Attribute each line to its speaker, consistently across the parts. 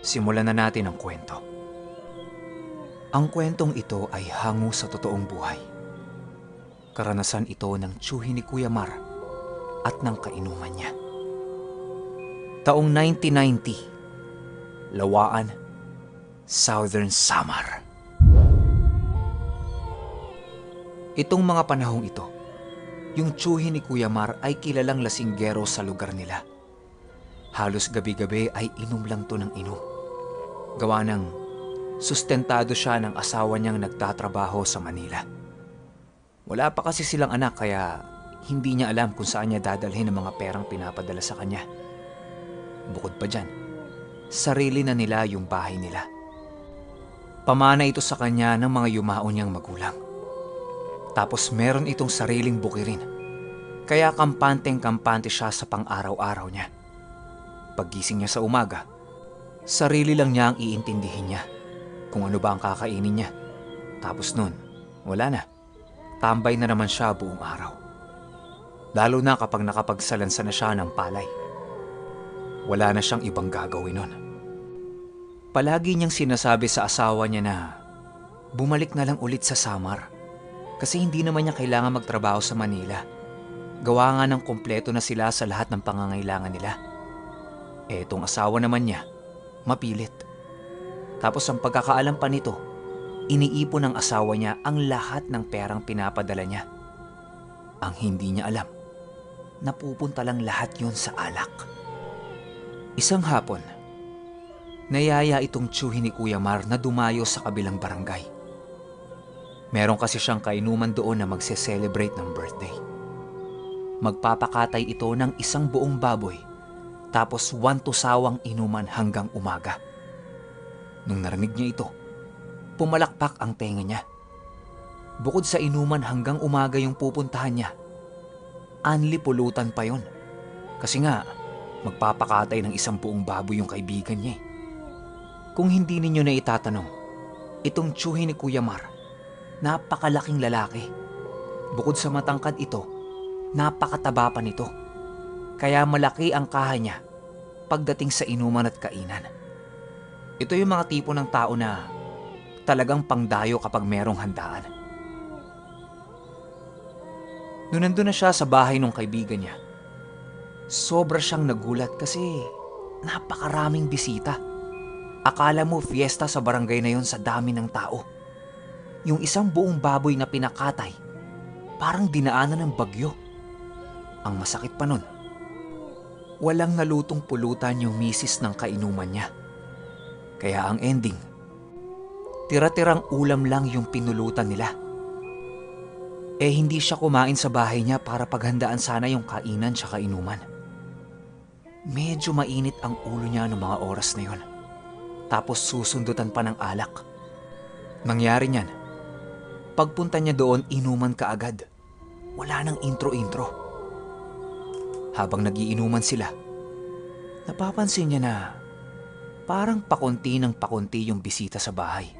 Speaker 1: Simulan na natin ang kwento. Ang kwentong ito ay hango sa totoong buhay. Karanasan ito ng tsuhi ni Kuya Mar at ng kainuman niya. Taong 1990, Lawaan, Southern Samar. Itong mga panahong ito, yung tsuhi ni Kuya Mar ay kilalang lasinggero sa lugar nila. Halos gabi-gabi ay inom lang to ng inom. Gawa ng sustentado siya ng asawa niyang nagtatrabaho sa Manila. Wala pa kasi silang anak kaya hindi niya alam kung saan niya dadalhin ang mga perang pinapadala sa kanya. Bukod pa dyan, sarili na nila yung bahay nila. Pamana ito sa kanya ng mga yumao niyang magulang. Tapos meron itong sariling bukirin. Kaya kampanteng-kampante siya sa pang-araw-araw niya. Paggising niya sa umaga, sarili lang niya ang iintindihin niya kung ano ba ang kakainin niya. Tapos nun, wala na. Tambay na naman siya buong araw. Lalo na kapag nakapagsalansa na siya ng palay. Wala na siyang ibang gagawin nun. Palagi niyang sinasabi sa asawa niya na bumalik na lang ulit sa Samar kasi hindi naman niya kailangan magtrabaho sa Manila. Gawa nga ng kompleto na sila sa lahat ng pangangailangan nila. Itong asawa naman niya, mapilit. Tapos ang pagkakaalam pa nito, iniipon ng asawa niya ang lahat ng perang pinapadala niya. Ang hindi niya alam, napupunta lang lahat yon sa alak. Isang hapon, nayaya itong tsuhi ni Kuya Mar na dumayo sa kabilang barangay. Meron kasi siyang kainuman doon na magse-celebrate ng birthday. Magpapakatay ito ng isang buong baboy tapos wantusawang inuman hanggang umaga. Nung narinig niya ito, pumalakpak ang tenga niya. Bukod sa inuman hanggang umaga yung pupuntahan niya, anli pulutan pa yon. Kasi nga, magpapakatay ng isang buong baboy yung kaibigan niya. eh. Kung hindi ninyo na itatanong, itong tsuhi ni Kuya Mar, napakalaking lalaki. Bukod sa matangkad ito, napakataba pa nito. Kaya malaki ang kaha niya pagdating sa inuman at kainan. Ito yung mga tipo ng tao na talagang pangdayo kapag merong handaan. Noon nandun na siya sa bahay ng kaibigan niya, sobra siyang nagulat kasi napakaraming bisita. Akala mo fiesta sa barangay na yon sa dami ng tao. Yung isang buong baboy na pinakatay, parang dinaanan ng bagyo. Ang masakit pa nun, walang nalutong pulutan yung misis ng kainuman niya. Kaya ang ending, tira-tirang ulam lang yung pinulutan nila. Eh hindi siya kumain sa bahay niya para paghandaan sana yung kainan siya kainuman. Medyo mainit ang ulo niya noong mga oras na yon. Tapos susundutan pa ng alak. Nangyari niyan, pagpunta niya doon inuman ka agad. Wala nang intro-intro. Habang nagiinuman sila, napapansin niya na parang pakunti ng pakunti yung bisita sa bahay.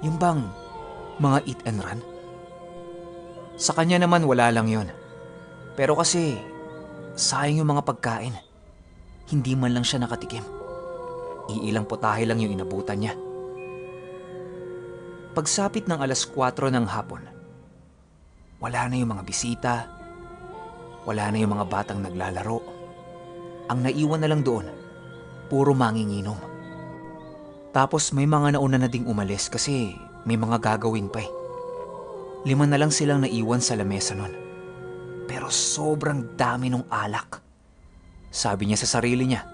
Speaker 1: Yung bang mga eat and run? Sa kanya naman wala lang yon. Pero kasi sayang yung mga pagkain. Hindi man lang siya nakatikim. Iilang putahe lang yung inabutan niya. Pagsapit ng alas 4 ng hapon, wala na yung mga bisita, wala na yung mga batang naglalaro. Ang naiwan na lang doon, puro manginginom. Tapos may mga nauna na ding umalis kasi may mga gagawin pa eh. Lima na lang silang naiwan sa lamesa nun. Pero sobrang dami ng alak. Sabi niya sa sarili niya,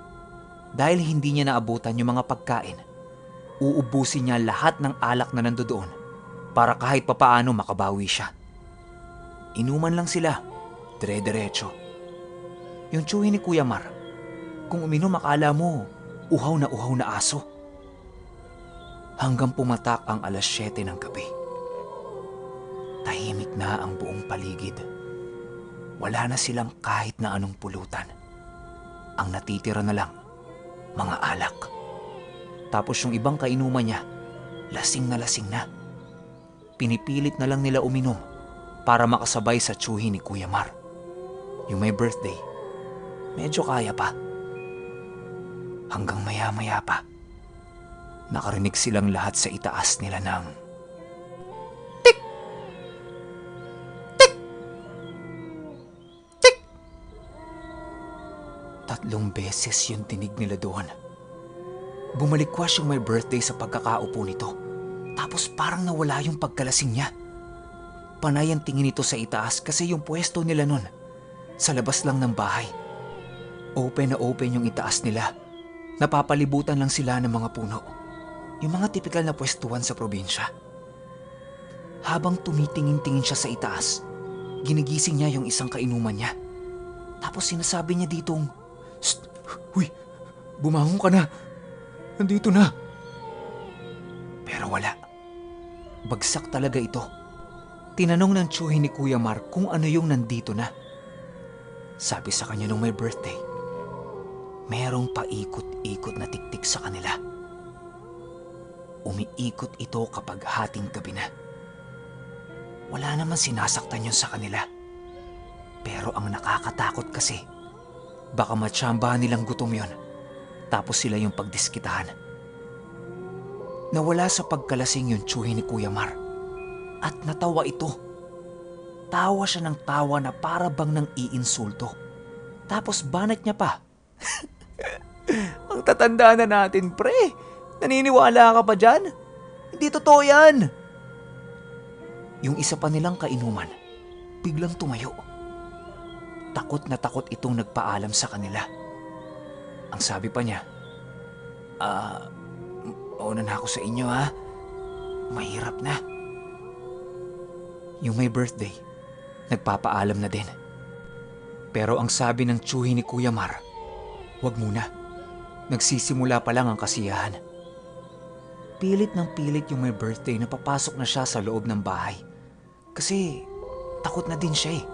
Speaker 1: dahil hindi niya naabutan yung mga pagkain, uubusin niya lahat ng alak na nandoon para kahit papaano makabawi siya. Inuman lang sila, dire-diretso. Yung tsuhi ni Kuya Mar, kung uminom akala mo, uhaw na uhaw na aso. Hanggang pumatak ang alas 7 ng gabi. Tahimik na ang buong paligid. Wala na silang kahit na anong pulutan. Ang natitira na lang, mga alak. Tapos yung ibang kainuman niya, lasing na lasing na. Pinipilit na lang nila uminom para makasabay sa tsuhin ni Kuya Mar. Yung may birthday, medyo kaya pa. Hanggang maya-maya pa, nakarinig silang lahat sa itaas nila ng Tik! Tik! Tik! Tatlong beses yung tinig nila doon. Bumalikwas yung may birthday sa pagkakaupo nito. Tapos parang nawala yung pagkalasing niya. Panay ang tingin nito sa itaas kasi yung pwesto nila nun. Sa labas lang ng bahay. Open na open yung itaas nila. Napapalibutan lang sila ng mga puno. Yung mga tipikal na pwestuhan sa probinsya. Habang tumitingin-tingin siya sa itaas, ginigising niya yung isang kainuman niya. Tapos sinasabi niya ditong, Shh! Huy! Bumangon ka na! Nandito na! Pero wala. Bagsak talaga ito. Tinanong ng tsuhin ni Kuya Mar kung ano yung nandito na. Sabi sa kanya nung may birthday, merong paikot-ikot na tiktik sa kanila. Umiikot ito kapag hating gabi na. Wala naman sinasaktan yun sa kanila. Pero ang nakakatakot kasi, baka matsambahan nilang gutom yon. Tapos sila yung pagdiskitahan. Nawala sa pagkalasing yung tsuhin ni Kuya Mar. At natawa ito. Tawa siya ng tawa na para bang nang iinsulto. Tapos banat niya pa. Ang tatanda na natin, pre. Naniniwala ka pa dyan? Hindi totoo yan. Yung isa pa nilang kainuman, biglang tumayo. Takot na takot itong nagpaalam sa kanila. Ang sabi pa niya, Ah, mauna na ako sa inyo ha. Mahirap na. Yung may birthday, nagpapaalam na din. Pero ang sabi ng tsuhi ni Kuya Mar, wag muna. Nagsisimula pa lang ang kasiyahan. Pilit ng pilit yung may birthday na papasok na siya sa loob ng bahay. Kasi takot na din siya eh.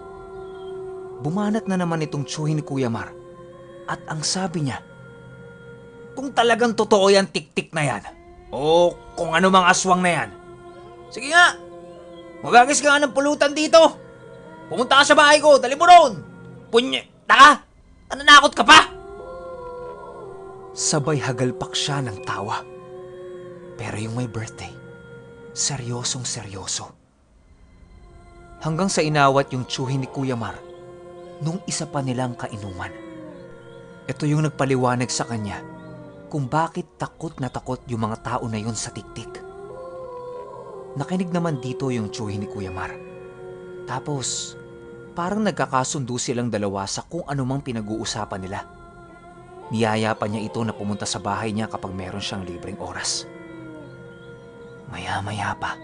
Speaker 1: Bumanat na naman itong tsuhi ni Kuya Mar. At ang sabi niya, Kung talagang totoo yan tik-tik na yan, o kung ano mang aswang na yan, sige nga, magagis ka nga ng pulutan dito. Pumunta ka sa bahay ko, dali mo roon. Punye, taka, nananakot ka pa? Sabay hagalpak siya ng tawa. Pero yung may birthday, seryosong seryoso. Hanggang sa inawat yung tsuhin ni Kuya Mar nung isa pa nilang kainuman. Ito yung nagpaliwanag sa kanya kung bakit takot na takot yung mga tao na yun sa tiktik. Nakinig naman dito yung tsuhin ni Kuya Mar. Tapos, parang nagkakasundo silang dalawa sa kung anumang pinag-uusapan nila. Niyaya pa niya ito na pumunta sa bahay niya kapag meron siyang libreng oras. Maya-maya pa,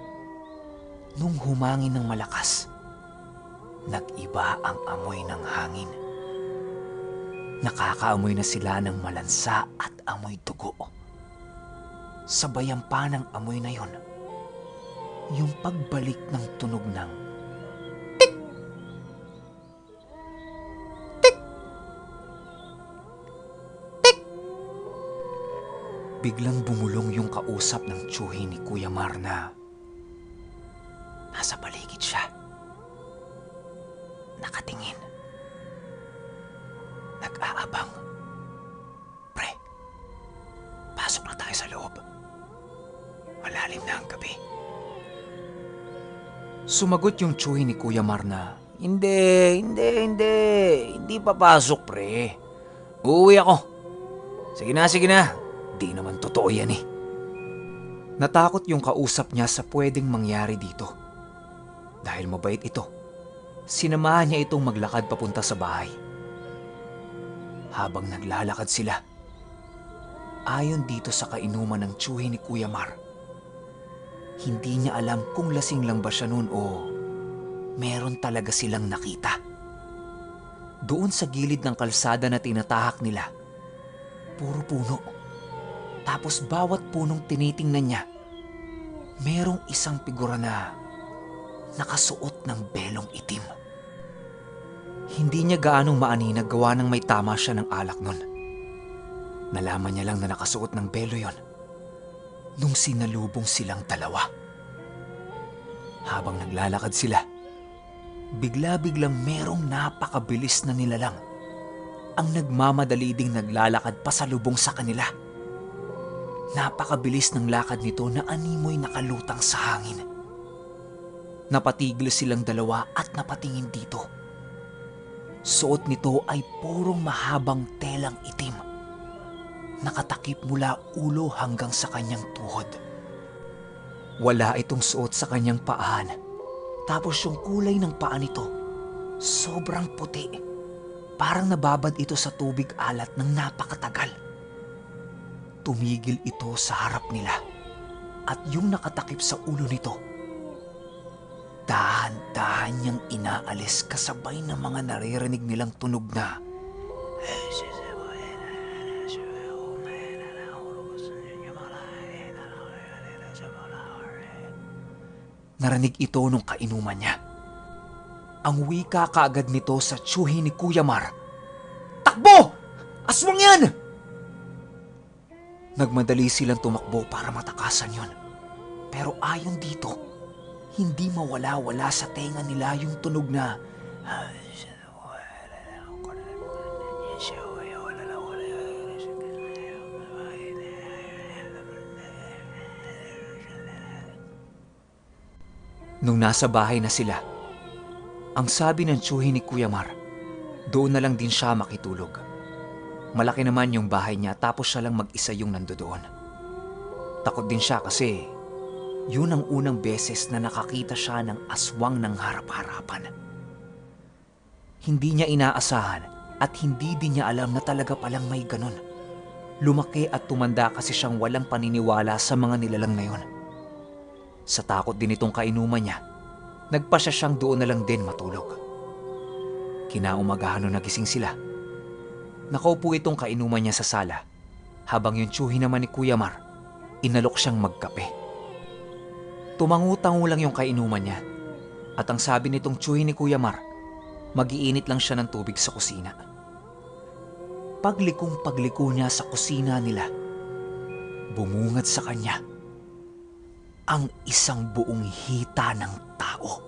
Speaker 1: nung humangin ng malakas, nag-iba ang amoy ng hangin. Nakakaamoy na sila ng malansa at amoy dugo. Sabayan pa ng amoy na yon, yung pagbalik ng tunog ng Biglang bumulong yung kausap ng tsuhi ni Kuya Mar na nasa paligid siya. Nakatingin. Nag-aabang. Pre, pasok na tayo sa loob. Malalim na ang gabi. Sumagot yung tsuhi ni Kuya Mar na, Hindi, hindi, hindi. Hindi papasok, pre. Uuwi ako. Sige na, sige na. Di naman totoo yan eh. Natakot yung kausap niya sa pwedeng mangyari dito. Dahil mabait ito, sinamahan niya itong maglakad papunta sa bahay. Habang naglalakad sila, ayon dito sa kainuman ng tsuhi ni Kuya Mar, hindi niya alam kung lasing lang ba siya noon o meron talaga silang nakita. Doon sa gilid ng kalsada na tinatahak nila, puro puno. Tapos bawat punong tinitingnan niya, merong isang figura na nakasuot ng belong itim. Hindi niya gaanong maaninag gawa ng may tama siya ng alak nun. Nalaman niya lang na nakasuot ng belo yon nung sinalubong silang dalawa. Habang naglalakad sila, bigla-biglang merong napakabilis na nilalang ang nagmamadali ding naglalakad pasalubong sa kanila. Napakabilis ng lakad nito na animoy nakalutang sa hangin. Napatigil silang dalawa at napatingin dito. Suot nito ay purong mahabang telang itim. Nakatakip mula ulo hanggang sa kanyang tuhod. Wala itong suot sa kanyang paan. Tapos yung kulay ng paa nito, sobrang puti. Parang nababad ito sa tubig alat ng napakatagal. Tumigil ito sa harap nila. At yung nakatakip sa ulo nito, dahan-dahan niyang inaalis kasabay ng mga naririnig nilang tunog na Narinig ito nung kainuman niya. Ang wika kaagad nito sa tsuhi ni Kuya Mar. Takbo! Aswang yan! Nagmadali silang tumakbo para matakasan yon. Pero ayon dito, hindi mawala-wala sa tenga nila yung tunog na Nung nasa bahay na sila, ang sabi ng tsuhi ni Kuya Mar, doon na lang din siya makitulog. Malaki naman yung bahay niya tapos siya lang mag-isa yung nandoon. Takot din siya kasi yun ang unang beses na nakakita siya ng aswang ng harap-harapan. Hindi niya inaasahan at hindi din niya alam na talaga palang may ganon. Lumaki at tumanda kasi siyang walang paniniwala sa mga nilalang na yun. Sa takot din itong kainuman niya, nagpasya siyang doon na lang din matulog. Kinaumagahan nung nagising sila. Nakaupo itong kainuman niya sa sala, habang yung tsuhi naman ni Kuya Mar, inalok siyang magkape. Tumangutango lang yung kainuman niya, at ang sabi nitong tsuhi ni Kuya Mar, magiinit lang siya ng tubig sa kusina. Paglikong pagliko niya sa kusina nila, bumungad sa kanya ang isang buong hita ng tao.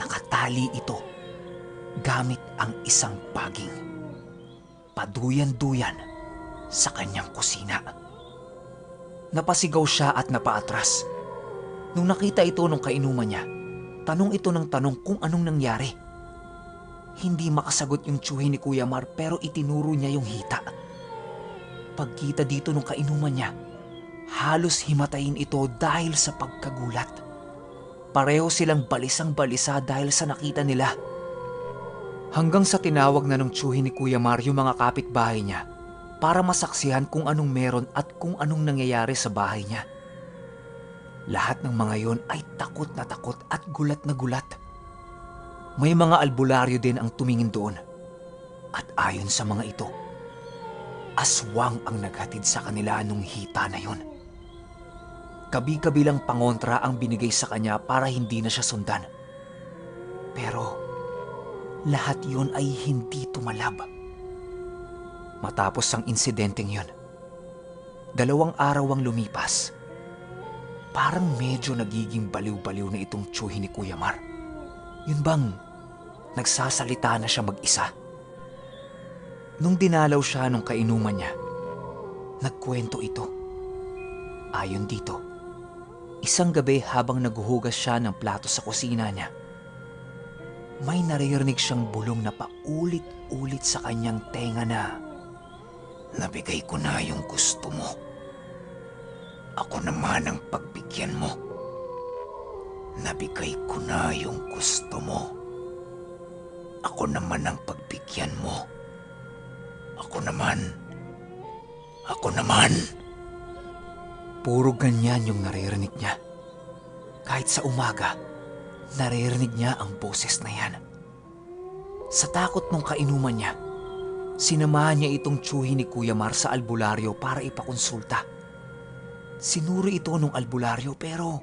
Speaker 1: Nakatali ito gamit ang isang paging. Paduyan-duyan sa kanyang kusina. Napasigaw siya at napaatras. Nung nakita ito nung kainuman niya, tanong ito ng tanong kung anong nangyari. Hindi makasagot yung tsuhi ni Kuya Mar pero itinuro niya yung hita. Pagkita dito nung kainuman niya, Halos himatayin ito dahil sa pagkagulat. Pareho silang balisang balisa dahil sa nakita nila. Hanggang sa tinawag na ng tsuhi ni Kuya Mario mga kapitbahay niya para masaksihan kung anong meron at kung anong nangyayari sa bahay niya. Lahat ng mga yon ay takot na takot at gulat na gulat. May mga albularyo din ang tumingin doon. At ayon sa mga ito, aswang ang naghatid sa kanila nung hita na yon. Kabi-kabilang pangontra ang binigay sa kanya para hindi na siya sundan. Pero lahat yon ay hindi tumalab. Matapos ang insidenteng yon, dalawang araw ang lumipas. Parang medyo nagiging baliw-baliw na itong tsuhi ni Kuya Mar. Yun bang nagsasalita na siya mag-isa? Nung dinalaw siya nung kainuman niya, nagkwento ito. Ayon dito, Isang gabi habang naghuhugas siya ng plato sa kusina niya, may naririnig siyang bulong na paulit-ulit sa kanyang tenga na, Nabigay ko na yung gusto mo. Ako naman ang pagbigyan mo. Nabigay ko na yung gusto mo. Ako naman ang pagbigyan mo. Ako naman. Ako naman. Puro ganyan yung naririnig niya. Kahit sa umaga, naririnig niya ang boses na yan. Sa takot ng kainuman niya, sinamahan niya itong tsuhi ni Kuya Mar sa albularyo para ipakonsulta. Sinuri ito ng albularyo pero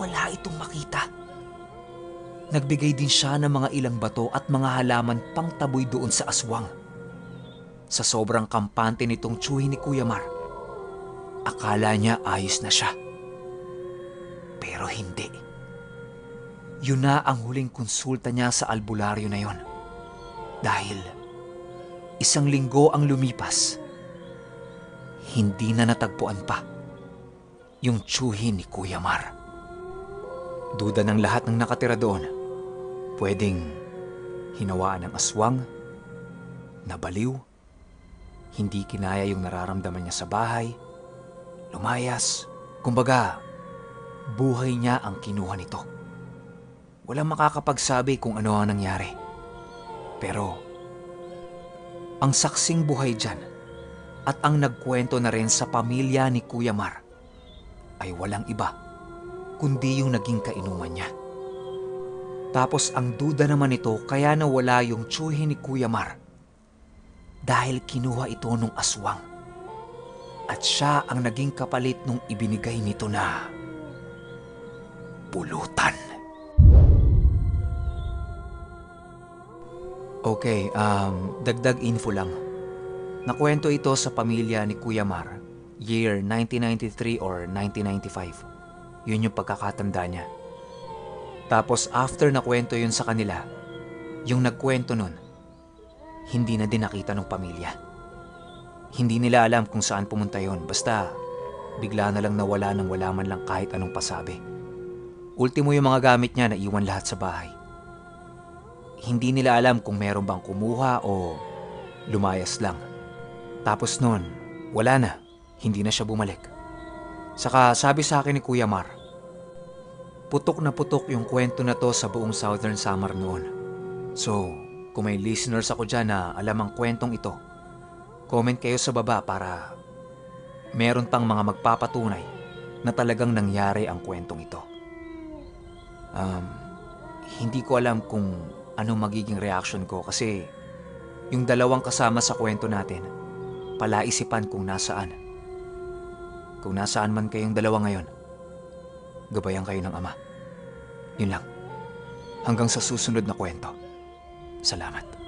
Speaker 1: wala itong makita. Nagbigay din siya ng mga ilang bato at mga halaman pang taboy doon sa aswang. Sa sobrang kampante nitong tsuhi ni Kuya Mar, Akala niya ayos na siya. Pero hindi. Yun na ang huling konsulta niya sa albularyo na yon. Dahil isang linggo ang lumipas, hindi na natagpuan pa yung tsuhin ni Kuya Mar. Duda ng lahat ng nakatira doon. Pwedeng hinawaan ng aswang, nabaliw, hindi kinaya yung nararamdaman niya sa bahay, lumayas, kumbaga, buhay niya ang kinuha nito. Walang makakapagsabi kung ano ang nangyari. Pero, ang saksing buhay dyan at ang nagkwento na rin sa pamilya ni Kuya Mar ay walang iba kundi yung naging kainuman niya. Tapos ang duda naman nito kaya nawala yung tsuhi ni Kuya Mar dahil kinuha ito nung aswang. At siya ang naging kapalit nung ibinigay nito na pulutan. Okay, um, dagdag info lang. Nakwento ito sa pamilya ni Kuya Mar, year 1993 or 1995. Yun yung pagkakatanda niya. Tapos after nakwento yun sa kanila, yung nagkwento nun, hindi na din nakita ng pamilya. Hindi nila alam kung saan pumunta yon basta bigla na lang nawala nang wala man lang kahit anong pasabi. Ultimo yung mga gamit niya na iwan lahat sa bahay. Hindi nila alam kung meron bang kumuha o lumayas lang. Tapos nun, wala na. Hindi na siya bumalik. Saka sabi sa akin ni Kuya Mar, putok na putok yung kwento na to sa buong Southern Samar noon. So, kung may listeners ako dyan na alam ang kwentong ito, comment kayo sa baba para meron pang mga magpapatunay na talagang nangyari ang kwentong ito. Um, hindi ko alam kung ano magiging reaction ko kasi yung dalawang kasama sa kwento natin, palaisipan kung nasaan. Kung nasaan man kayong dalawa ngayon, gabayan kayo ng ama. Yun lang. Hanggang sa susunod na kwento. Salamat.